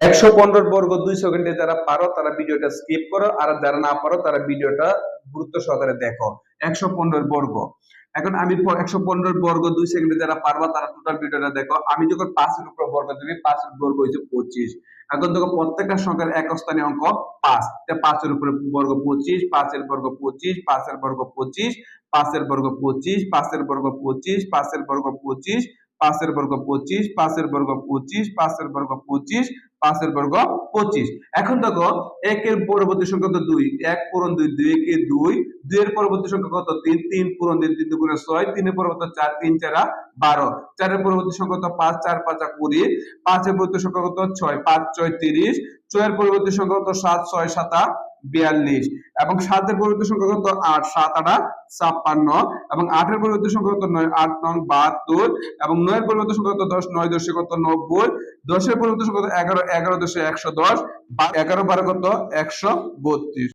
একশো পনেরো বর্গ দুই সেকেন্ডে যারা পারো, তারা ভিডিওটা স্কিপ করো, আর যারা না পারো, তারা ভিডিওটা গুরুত্ব সহকারে দেখো। একশো পনেরো বর্গ। এখন আমি একশো পনেরো বর্গ দুই সেকেন্ডে যারা পারবা, তারা টোটাল ভিডিওটা দেখো। আমি যখন পাঁচের উপর বর্গ দিবি, পাঁচের বর্গ হয়েছে পঁচিশ। এখন দেখো প্রত্যেকটা সংখ্যার এক স্থানীয় অঙ্ক পাঁচ। পাঁচের উপরে বর্গ পঁচিশ, পাঁচের বর্গ পঁচিশ, পাঁচের বর্গ পঁচিশ, পাঁচের বর্গ পঁচিশ, পাঁচের বর্গ পঁচিশ, পাঁচের বর্গ পঁচিশ, পাঁচের বর্গ পঁচিশ, পাঁচের বর্গ পঁচিশ, পাঁচের বর্গ পঁচিশ পাঁচের বর্গ পঁচিশ। এখন দেখো, একের পরবর্তী সংখ্যা তো দুই। এক পূরণ দুই দুই একে দুই। দুইয়ের পরবর্তী সংখ্যা কত? তিন। তিন পূরণ তিন তিন দুগুণে ছয়। তিনের পরবর্তী চার, তিন, চারা বারো। চারের পরবর্তী সংখ্যা তো পাঁচ, চার, পাঁচা কুড়ি। পাঁচের পরবর্তী সংখ্যা কত? ছয়। পাঁচ, ছয়, তিরিশ। ছয়ের পরবর্তী সংখ্যা কত? সাত, ছয়, সাতা বিয়াল্লিশ। এবং সাতের পরিবর্তে সংখ্যা কত? আট, সাত, আটা ছাপ্পান্ন। এবং আটের পরিবর্তে সংখ্যা কত? নয়, আট নং বাহাত্তর। এবং নয়ের পরিবর্তে সংখ্যা কত? দশ, নয়, দশে কত? নব্বই। দশের পরিবর্তে সংখ্যা কত? এগারো এগারো, দশে একশো দশ। এগারো, বারো কত? একশো বত্রিশ।